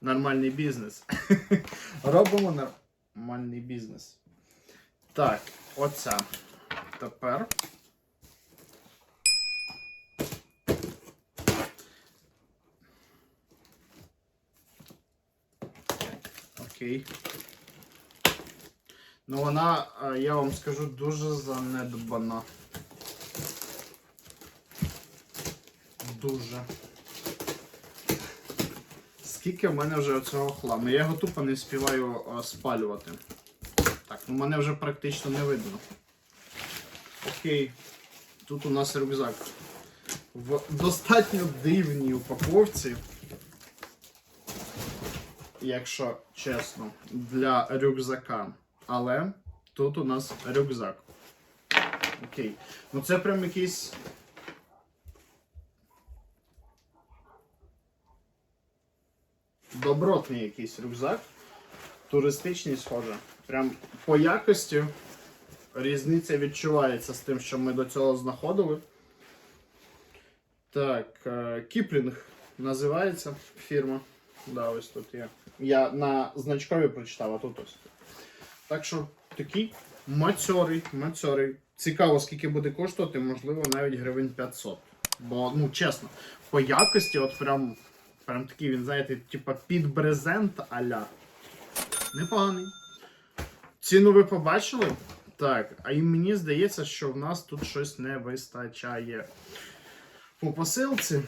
нормальний бізнес. Робимо нормальний бізнес. Так, оця. Тепер. Окей. Ну вона, е, я вам скажу, дуже занедбана. Дуже. Скільки в мене вже цього хламу? Я його тупо не співаю е, спалювати. Так, ну мене вже практично не видно. Окей. Тут у нас рюкзак. В достатньо дивній упаковці. Якщо чесно, для рюкзака. Але тут у нас рюкзак. Окей. Ну це прям якийсь. Добротний якийсь рюкзак. Туристичний, схоже. Прям по якості різниця відчувається з тим, що ми до цього знаходили. Так, е, Кіплінг називається фірма. Да, ось тут є. Я на значкові прочитав, а тут ось. Так що такий мацьорий, мацьорий. Цікаво, скільки буде коштувати, можливо, навіть гривень 500. Бо, ну, чесно, по якості, от прям, прям такий він, знаєте, типа під брезент аля. Непоганий. Ціну ви побачили? Так, а і мені здається, що в нас тут щось не вистачає. По посилці